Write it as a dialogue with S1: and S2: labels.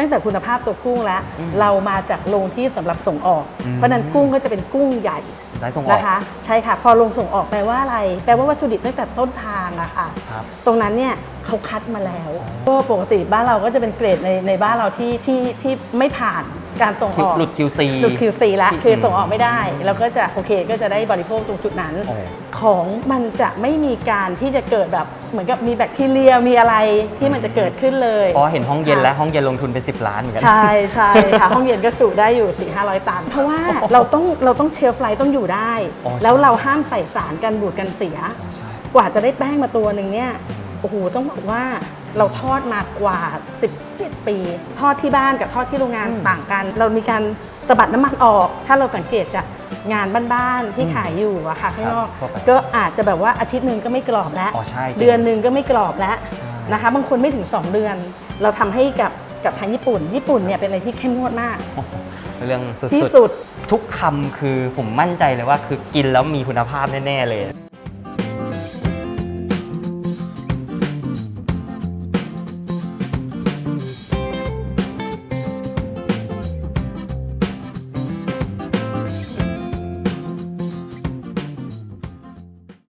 S1: ตั้งแต่คุณภาพตัวกุ้งแล้ว
S2: อืม
S1: เรามาจากโรงที่สำหรับส่งออก
S2: อืม
S1: เพราะฉะนั้นกุ้งก็จะเป็นกุ้งใหญ่
S2: ได้ส่งออก
S1: นะคะใช่ค่ะ พอลงส่งออกแปลว่าอะไร แปลว่าวัตถุดิบตั้งแต่ต้นทางอะค่ะ
S2: ครับ
S1: ตรงนั้นเนี่ยเขาคัดมาแล้วก็ปกติบ้านเราก็จะเป็นเกรดในในบ้านเราที่ที่ที่ไม่ผ่านการส่งออก
S2: หลุด QC
S1: หลุด QC แล้ว
S2: ที่
S1: คือส่งออกไม่ได้แล้วก็จะโอเคก็จะได้บริโภคตรงจุดนั้น
S2: โอ้
S1: ของมันจะไม่มีการที่จะเกิดแบบ เหมือนกับมีแบคทีเรียมีอะไรที่มันจะเกิดขึ้นเลย
S2: เพราะเห็นห้องเย็นแล้วห้องเย็นลงทุนเป็น 10 ล้านเหมือนกั
S1: ใช่ใช่ค่ะ ห้องเย็นก็จุได้อยู่4 5 0 0ตัน เพราะว่าเราต้องเราต้องเชลฟ์ไลท์ต้องอยู่ได้
S2: อ๋อใช่
S1: แล้วเราห้ามใส่สารกันบูดกันเสีย
S2: ใช่
S1: กว่าจะได้แป้งมาตัวหนึ่งเนี่ย โอ้โหต้องบอกว่าเราทอดมากว่า 17 ปี ทอดที่บ้านกับทอดที่โรงงาน
S2: อืม
S1: ต่างกัน เรามีการสะบัดน้ำมันออก ถ้าเราสังเกตจากงานบ้านๆที่ขายอยู่อะค่ะข้างนอก
S2: ทั่วไป
S1: ก็อาจจะแบบว่าอาทิตย์หนึ่งก็ไม่กรอบแล้ว
S2: อ๋อใช่จริง
S1: เดือนหนึ่งก็ไม่กรอบแล้ว
S2: ใช่
S1: นะคะ บางคนไม่ถึง 2 เดือน เราทำให้กับกับทางญี่ปุ่น ญี่ปุ่นเนี่ยเป็นอะไรที่เข้มงวดมาก
S2: โอ้โหเรื่องสุด
S1: ที่
S2: ๆ
S1: สุด
S2: ทุกคำคือผมมั่นใจเลยว่าคือกินแล้วมีคุณภาพแน่ๆเลย